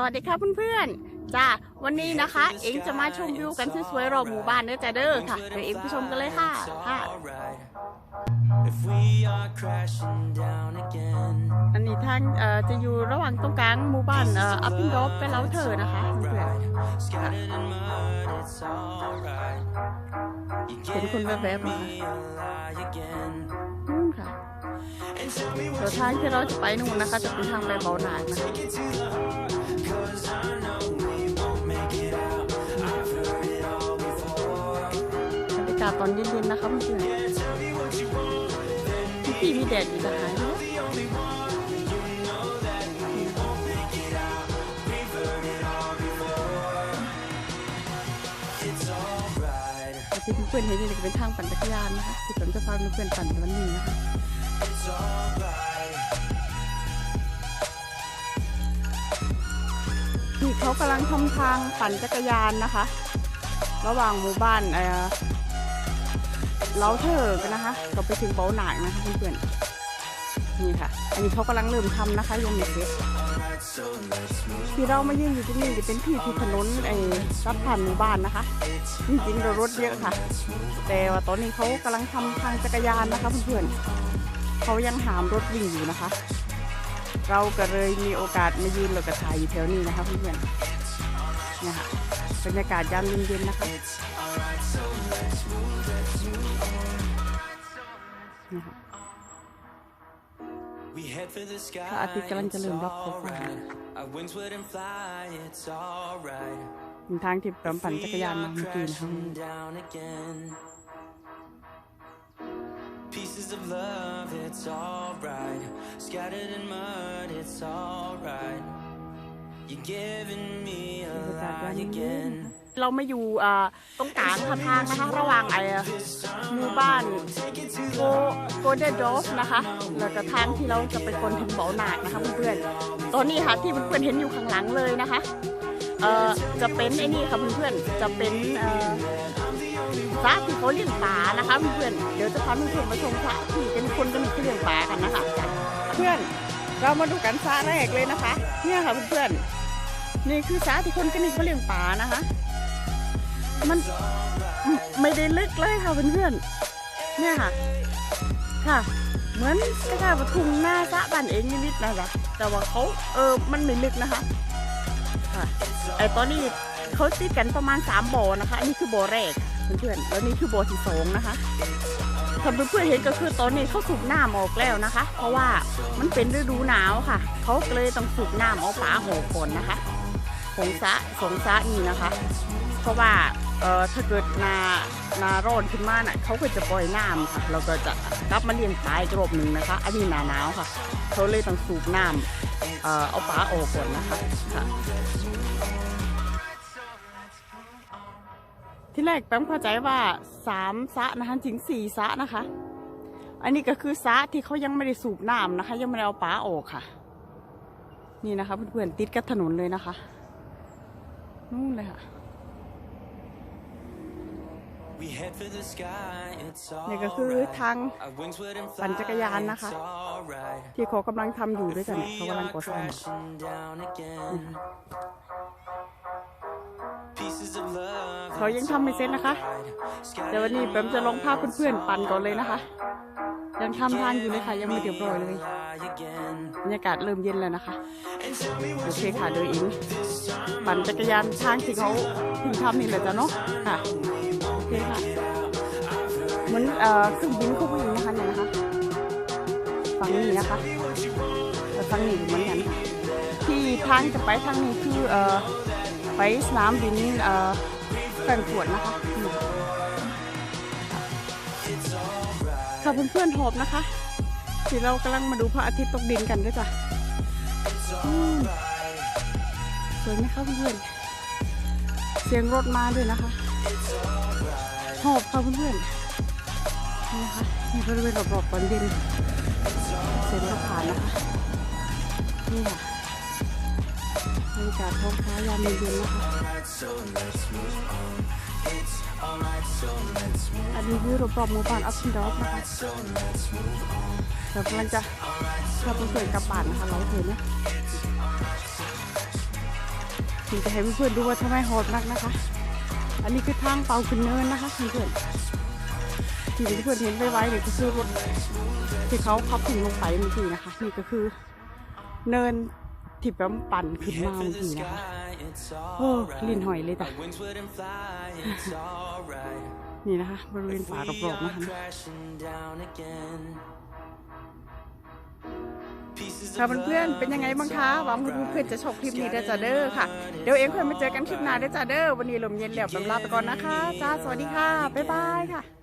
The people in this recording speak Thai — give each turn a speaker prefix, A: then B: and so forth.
A: สวัสดีค่ะเพื่อนๆจ้าวันนี้นะคะ เองจะมาชมวิวกันสวยๆรอบหมู่บ้านเด้อจ้าเด้อค่ะเดี๋ยวเองไปชมกันเลยค่ะค่ะ
B: If we are crashing down again,
A: อันนี้ทางเอ่อจะอยู่ระหว่างตรงกลางหมู่บ้านเอ่ออัพพินดอฟเป็นเลาเธอนะคะเพื่อน
B: scattered in mud, it's alright. You
A: ๆเห็นคนแวบๆ
B: me
A: นะคะ
B: a lie again.
A: นู่นค่ะเดี๋ยวทางที่เราจะไปนู่นนะคะ จะเป็นทางไปเบาหนานนะคะ บรรยากาศตอนเย็นๆนะคะเพื่อนๆพี่มีแดดอยู่จะหายไหม
B: It's alright,
A: แต่ที่เพื่อนๆเห็นนี่จะเป็นทางปั่นจักรยานนะคะที่ผมจะพาเพื่อนๆปั่นในวันนี้นะคะ ที่เขากำลังทำทางปั่นจักรยานนะคะ ระหว่างหมู่บ้านเออเลาเธอกันนะคะก็ไปถึงเบาหนากนะคะเพื่อนๆนี่ค่ะ อันนี้เขากำลังเริ่มทำนะคะยังไม่เสร็จที่เรามายืนอยู่ที่นี่จะเป็นที่ที่ถนนไอ้รับผ่านหมู่บ้านนะคะจริงๆเรารถเยอะค่ะ แต่ว่าตอนนี้เขากำลังทำทางจักรยานนะคะเพื่อนๆเขายังหามรถวิ่งอยู่นะคะ เราก็เลยมีโอกาสมายืนเราก็ถ่ายอยู่แถวนี้นะคะเพื่อนๆเนี่ยค่ะบรรยากาศยามเย็นๆนะคะนี่ค่ะพระอาทิตย์กำลังจะเริ่มรับขอบฟ้าทางที่เราปั่นจักรยานมาเมื่อกี้นะคะ
B: Pieces of love, it's alright. Scattered in mud, it's alright. You're giving me a lie again.
A: เรามาอยู่ตรงกลางทางนะคะ ระหว่างไอ้หมู่บ้านโกโกเดดอฟนะคะแล้วก็ทางที่เราจะไปคนถึงเบาหนากนะคะเพื่อนๆตอนนี้ค่ะที่เพื่อนๆเห็นอยู่ข้างหลังเลยนะคะเอ่อจะเป็นไอ้นี่ค่ะเพื่อนๆจะเป็นเอ่อ พระที่เขาเลี้ยงปลานะคะเพื่อนเดี๋ยวจะพาเพื่อนๆมาชมพระที่เป็นคนกันที่เลี้ยงปลากันนะคะเพื่อนเรามาดูกันพระแรกเลยนะคะ เนี่ยค่ะเพื่อนนี่คือพระที่คนกันนี่เขาเลี้ยงปลานะคะ มันไม่ได้ลึกเลยค่ะเพื่อนๆเนี่ยค่ะ ค่ะ เหมือนคล้ายๆว่าทุ่งหน้าสระบ้านเองนิดๆนะคะแต่ว่าเขาเออมันไม่ลึกนะคะ ค่ะไอตอนนี้เขาติดกันประมาณสามบ่อนะคะนนี้คือบ่อแรก เพื่อนๆแล้วนี่คือบ่อที่สองนะคะถ้าเพื่อนๆเห็นก็คือตอนนี้เขาสูบน้ำออกแล้วนะคะ เพราะว่ามันเป็นฤดูหนาวค่ะ เขาเลยต้องสูบน้ำเอาฝาโหกก่อนนะคะของสะสองสะนี่นะคะ เพราะว่าเอ่อถ้าเกิดนานาร้อนขึ้นมาน่ะเขาก็จะปล่อยน้ำค่ะเราก็จะกับมาเลี้ยงปลาอีกรอบหนึ่งนะคะ อันนี้หนาหนาวค่ะเขาเลยต้องสูบน้ำเอ่อเอาปลาออกก่อนนะคะค่ะ ที่แรกแป้งเข้าใจว่าสามสระนะคะถึงสี่สระนะคะ อันนี้ก็คือสระที่เขายังไม่ได้สูบน้ำนะคะ ยังไม่ได้เอาปลาออกค่ะ นี่นะคะเพื่อนๆติดกับถนนเลยนะคะนู่นเลยค่ะ
B: We head for the sky, it's
A: นี่ก็คือ
B: alright.
A: ทาง
B: Our wings wouldn't
A: ปั่นจักรยานนะ
B: fly,
A: คะ
B: it's alright.
A: ที่เขากำลังทำอยู่ด้วยกัน
B: We
A: เนี่ยเขากำลัง
B: are
A: ก่อสร้างอยู่
B: crashing down again. Pieces of love,
A: เขายังทำไม่เสร็จนะคะเดี๋ยววันนี้แปมจะลองพาเพื่อนๆปั่นก่อนเลยนะคะ ยังทำทางอยู่เลยค่ะยังไม่เรียบร้อยเลยบรรยากาศเริ่มเย็นแล้วนะคะโอเคค่ะโดยอิงปั่นจักรยานทางที่เขาเพิ่งทำนี่แหละจ้ะเนาะค่ะโอเคค่ะเหมือนเอ่อเครื่องบินเขาวิ่งนะคะเนี่ยนะคะฝั่งนี้นะคะแล้วฝั่งนี้เหมือนกันค่ะที่ทางจะไปทางนี้คือเอ่อไปสนามบินเอ่อ ฟรงก์เฟิร์ตนะคะนี่ค่ะเพื่อนๆหอบนะคะที่เรากำลังมาดูพระอาทิตย์ตกดินกันด้วยจ้ะอืมสวยไหมคะเพื่อนๆเสียงรถมาด้วยนะคะหอบค่ะเพื่อนๆนี่นะคะนี่บริเวณรอบๆตอนเย็นเสียงรถผ่านนะคะนี่ค่ะ บรรยากาศท้องฟ้ายามเย็นนะคะอันนี้คือรอบๆหมู่บ้านอัพชินดอฟนะคะเรากำลังจะพาเพื่อนกลับบ้านนะคะเราเห็นนะถึงจะให้เพื่อนดูว่าทำไมโหดนักนะคะ อันนี้คือทางเป่าขึ้นเนินนะคะเพื่อนๆที่เพื่อนเห็นไว้ๆเนี่ยก็คือรถที่เขาขับถึงลงไปเมื่อกี้นะคะ นี่ก็คือเนิน ที่แปมปั่นขึ้นมาเมื่อกี้นะคะโอ้ลิ้นหอยเลยจ้ะ
B: Wings wouldn't fly, it's alright.
A: นี่นะคะบริเวณฝากระโปรงนะคะ
B: crashing down again. Pieces
A: ค่ะ
B: of
A: เพื่อนๆเป็นยังไงบ้างคะ หวังว่าเพื่อนๆจะชอบคลิปนี้ได้อจ้าเด้อค่ะ เดี๋ยวเองค่อยมาเจอกันคลิปหน้าได้อจ้าเด้อ วันนี้ลมเย็นแล้วแปมลาไปก่อนนะคะ จ้า สวัสดีค่ะ บ๊ายบายค่ะ